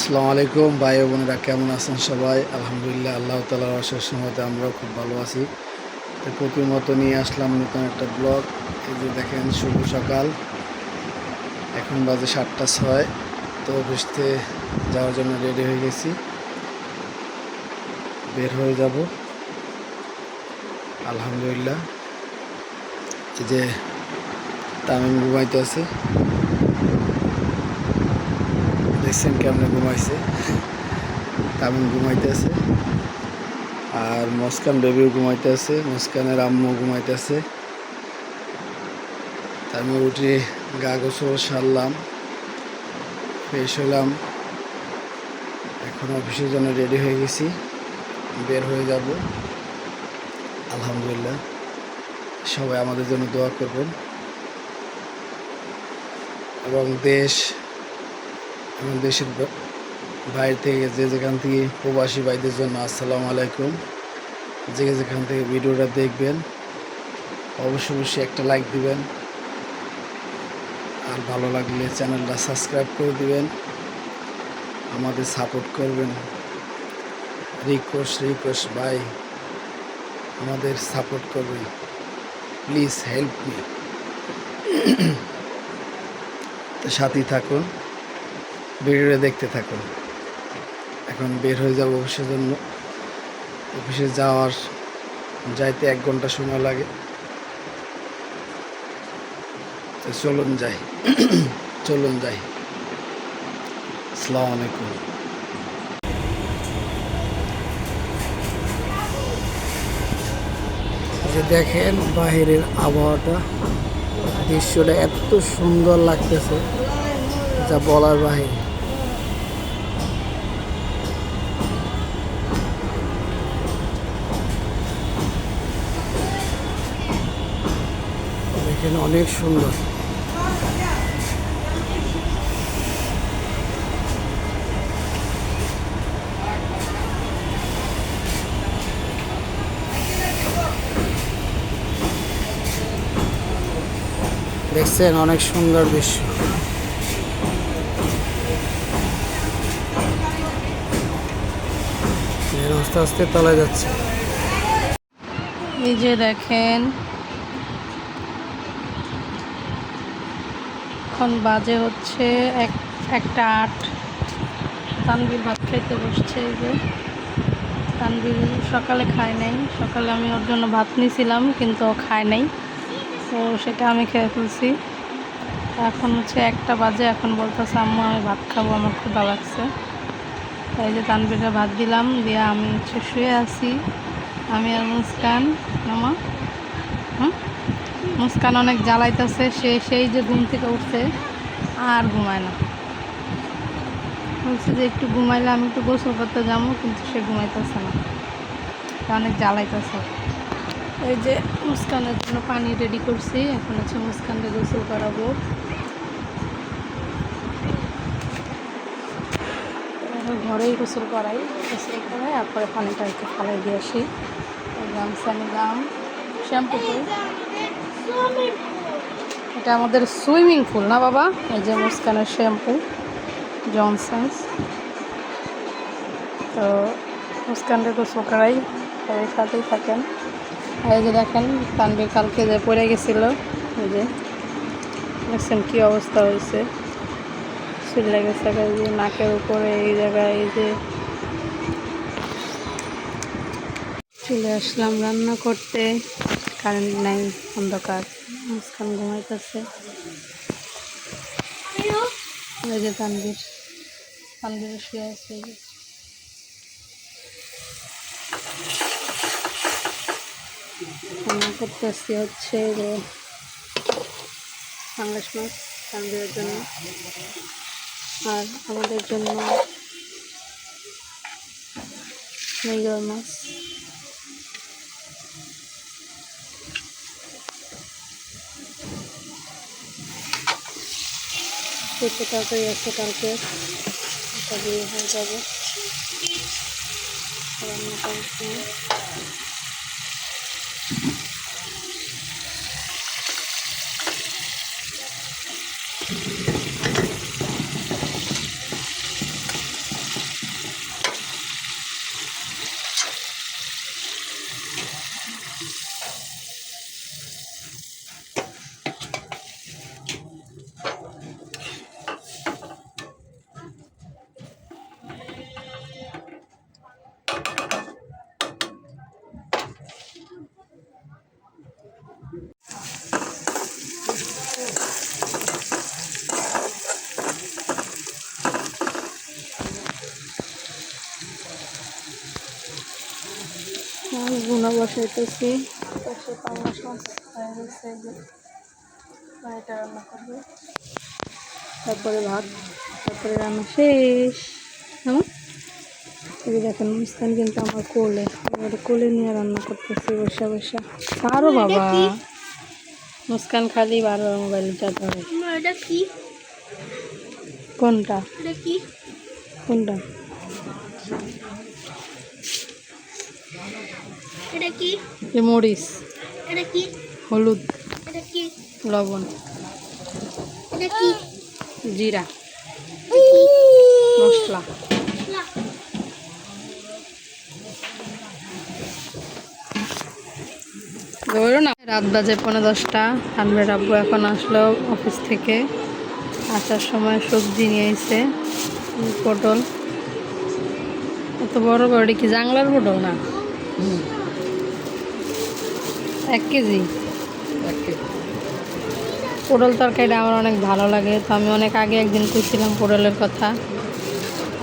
আসসালামু আলাইকুম। ভাই বোনেরা কেমন আছেন সবাই? আলহামদুলিল্লাহ, আল্লাহ তালার অশেষ সময়তে আমরাও খুব ভালো আছি। তো প্রতির মতো নিয়ে আসলাম নতুন একটা ব্লগ। এই যে দেখেন, শুভ সকাল। এখন বাজে সাতটা ছয়। তো অফিসতে যাওয়ার জন্য রেডি হয়ে গেছি। বের হয়ে যাব। আলহামদুলিল্লাহ। এই যে তামিম ঘুমাইতে আছে। দেখছেন কেমনে ঘুমাইছে। তামিম ঘুমাইতেছে আর মস্কান বেবিও ঘুমাইতেছে মস্কানের আম্মু ঘুমাইতেছে আমি উঠে গা গোসল সারলাম, ফ্রেশ হলাম। এখন অফিসের জন্য রেডি হয়ে গেছি, বের হয়ে যাব। আলহামদুলিল্লাহ, সবাই আমাদের জন্য দোয়া করবেন। এবং দেশ এবং দেশের বাইরে থেকে যে যেখান থেকে প্রবাসী ভাইদের জন্য আসসালামু আলাইকুম। যে যেখান থেকে ভিডিওটা দেখবেন, অবশ্যই অবশ্যই একটা লাইক দিবেন। আর ভালো লাগলে চ্যানেলটা সাবস্ক্রাইব করে দিবেন। আমাদের সাপোর্ট করবেন। রিকোয়েস্ট রিকোয়েস্ট ভাই, আমাদের সাপোর্ট করবেন। প্লিজ হেল্প মি তো সাথেই থাকুন। ভিডিওটা দেখতে থাকুন। এখন বের হয়ে যাব অফিসের জন্য। অফিসে যাওয়ার যাইতে এক ঘণ্টা সময় লাগে। চলুন যাই। চলুন যাই। আসসালামু আলাইকুম। যে দেখেন বাহিরের আবহাওয়াটা, দৃশ্যটা এত সুন্দর লাগতেছে, যা বলার বাহিরে। দেখেন অনেক সুন্দর। দেখছেন অনেক সুন্দর দৃশ্য। আস্তে আস্তে তলে যাচ্ছে। এই যে দেখেন এখন বাজে হচ্ছে এক, একটা আট। তানবীর ভাত খাইতে বসছে এই যে। তানবীর সকালে খায় নাই। সকালে আমি ওর জন্য ভাত নিয়েছিলাম কিন্তু ও খায় নাই। তো সেটা আমি খেয়ে ফেলছি। এখন হচ্ছে একটা বাজে, এখন বলতেছে, আম্মু, আমি ভাত খাব, আমার খুব ভালো লাগছে। তাই যে তানবীরে ভাত দিলাম, দিয়ে আমি হচ্ছে শুয়ে আছি। আমি আর মুস্কান, মামা। মুস্কান অনেক জ্বালাইতেছে, সে সেই যে ঘুম থেকে উঠছে আর ঘুমায় না। বলছে যে একটু ঘুমাইলে আমি একটু গোসল করতে যাব, কিন্তু সে ঘুমাইতেছে না। অনেক জ্বালাইতেছে। এই যে মুস্কানের জন্য পানি রেডি করছি, এখন হচ্ছে মুস্কানকে গোসল করাবো। ঘরেই গোসল করাই গোসল করাই তারপরে পানিটা একটু ফালাই দিয়ে আসি। গামছা নিলাম শ্যাম্পু করি। এটা আমাদের সুইমিং পুল না বাবা? এই যে মুস্কানের শ্যাম্পু, জনসন্স। তো মুস্কানটা তো করাই সবাই সাথেই থাকেন। এই যে দেখেন তানবীর কালকে যে পড়ে গেছিল, এই যে। দেখছেন কী অবস্থা হয়েছে। চুলে গেছে যে নাকের উপরে, এই জায়গায়, এই যে। চলে আসলাম রান্না করতে। কারেন্ট নাই, অন্ধকার। মুস্কান ঘুমাইতেছে। ওই যে তানবীর তানবীর শুয়ে আছে। রান্না করতেছি হচ্ছে যে পাঙ্গাস মাছ তানবীরের জন্য। আর আমাদের জন্য মৃগল মাছ। পেঁপে তরকারি আছে কালকে। এটা হয়ে যাবে। রান্না সময় মাছ বসাইতেছি পাশে পাঙ্গাস মাছ হয়ে গেছে যে এটা রান্না করব। তারপরে ভাত তারপরে রান্না শেষ। হ্যাঁ এই যে দেখেন মুস্তান কিন্তু আমার কোলে। আমার কোলে নিয়ে রান্না করতেছি বসে বসে। আরও বাবা? মুস্কান খালি বারবার মোবাইলটা ধরে এটা কোনটা? কোনটা? এটা কি? যে মরিচ এটা কি? হলুদ এটা কি? লবণ এটা কি? জিরা মশলা। ধরো না রাত বাজে পনেরো দশটা তানভীর আব্বু এখন আসলো অফিস থেকে। আসার সময় সবজি নিয়ে এসে পটল। এত বড় বড় কি জাংলার পটল না? এক কেজি। পটল তরকারিটা আমার অনেক ভালো লাগে তো আমি অনেক আগে একদিন কইছিলাম পটলের কথা।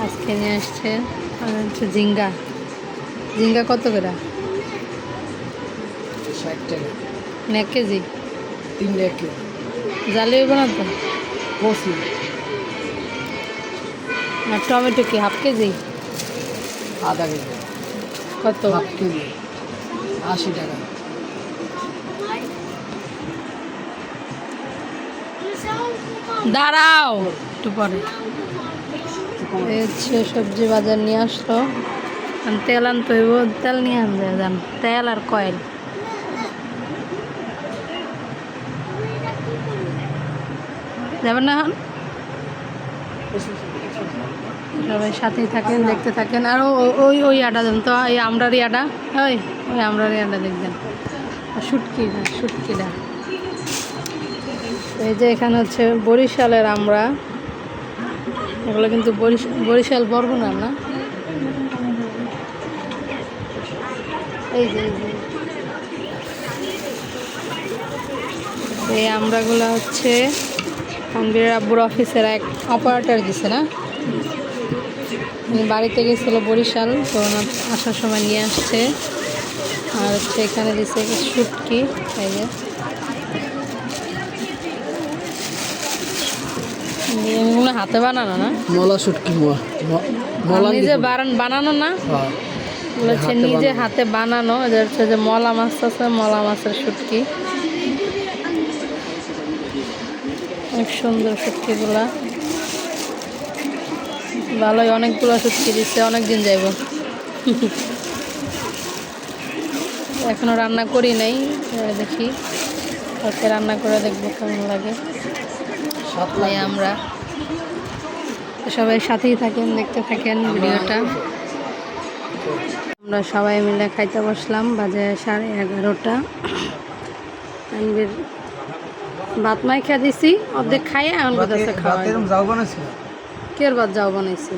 আজকে নিয়ে আসছে আর হচ্ছে ঝিঙ্গা। ঝিঙ্গা কত করে? ষাট টাকা। মানে এক কেজি? তিন এক কেজি। জালি হইব না তো? কচি আর টমেটো কি হাফ কেজি? আধা কেজি। কত? Half KG. আশি টাকা। দাঁড়াও। একটু পরে। হচ্ছে সবজি বাজার নিয়ে আসলো। তেল আনতে হইব। তেল নিয়ে আনবে, জান। তেল আর কয়েল। যাবেন না এখন? সবাই সাথেই থাকেন, দেখতে থাকেন। আর ওই ওই আটা দেন তো, এই আমরারই আটা ওই ওই আমরারই আটা দেখবেন। শুটকি না, শুটকিটা। এই যে এখানে হচ্ছে বরিশালের আমরা। এগুলো কিন্তু বরিশ- বরিশাল বরগুনা না? এই যে, এই আমরাগুলো হচ্ছে তানভীরের আব্বুর অফিসের এক অপারেটর দিছে না? বাড়িতে গেছিল বরিশাল, তো আসার সময় নিয়ে আসছে। আর হচ্ছে এখানে দিছে শুটকি এই যে। এগুলো হাতে বানানো না? মলা শুটকি মলা নিজে বানান বানানো না? হ্যাঁ। এগুলো হচ্ছে নিজে হাতে বানানো। এটা হচ্ছে যে মলা মাছ আছে মলা মাছের শুটকি। অনেক সুন্দর শুটকিগুলা। ভালোই অনেকগুলো শুটকি দিচ্ছে অনেক দিন যাইব। এখনও রান্না করি নাই দেখি। কালকে রান্না করে দেখব কেমন লাগে। তাই আমরা সবাই সাথেই থাকেন দেখতে থাকেন ভিডিওটা। আমরা সবাই মিলে খাইতে বসলাম বাজে সাড়ে এগারোটা। ভাত মাই খেয়ে দিছি অর্ধেক খাইয়ে এখন কোথাছে খাওয়া যাও কের ভাত যাও বানাইছে?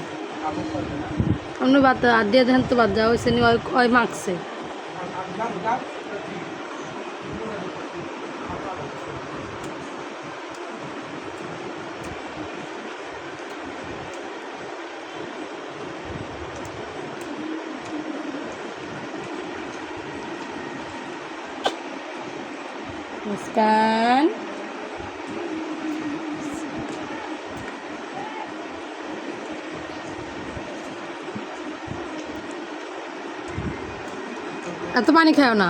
আপনি ভাত আর দিয়ে দেন তো ভাত যাওয়া হয়েছে নি ওই ওই মাখছে। মুস্কান এত পানি খাও না।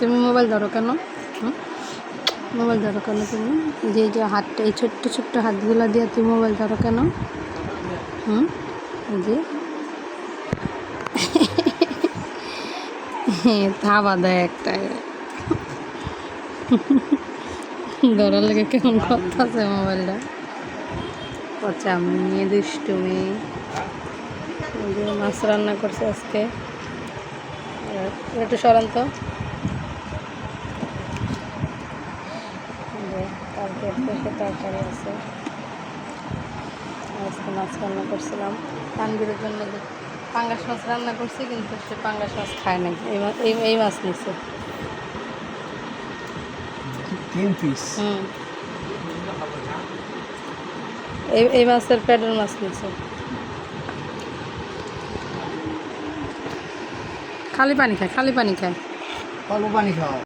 তুমি মোবাইল ধরো কেন? মোবাইল ধরো কেন তুমি? যে যে হাতটা এই ছোট্ট ছোট্ট হাতগুলো দিয়ে তুমি মোবাইল ধরো কেন? হুম? যে। থাবা দেয় একটা ধরার লেগে কেমন আছে মোবাইলটা? পচা মেয়ে দুষ্টু মেয়ে। মাছ রান্না করছে আজকে। একটু সরান তো। কালকে পেঁপে তরকারি আছে। আজকে মাছ রান্না করছিলাম। তানবিরের জন্য পাঙ্গাস মাছ রান্না করছি, কিন্তু সে পাঙ্গাস মাছ খায় নাই। এই মা- এই মাছ নিছে। তিন পিস এই এই মাছের প্যাডের মাছ নিছে। খালি পানি খায় খালি পানি খায়। অল্প পানি খাও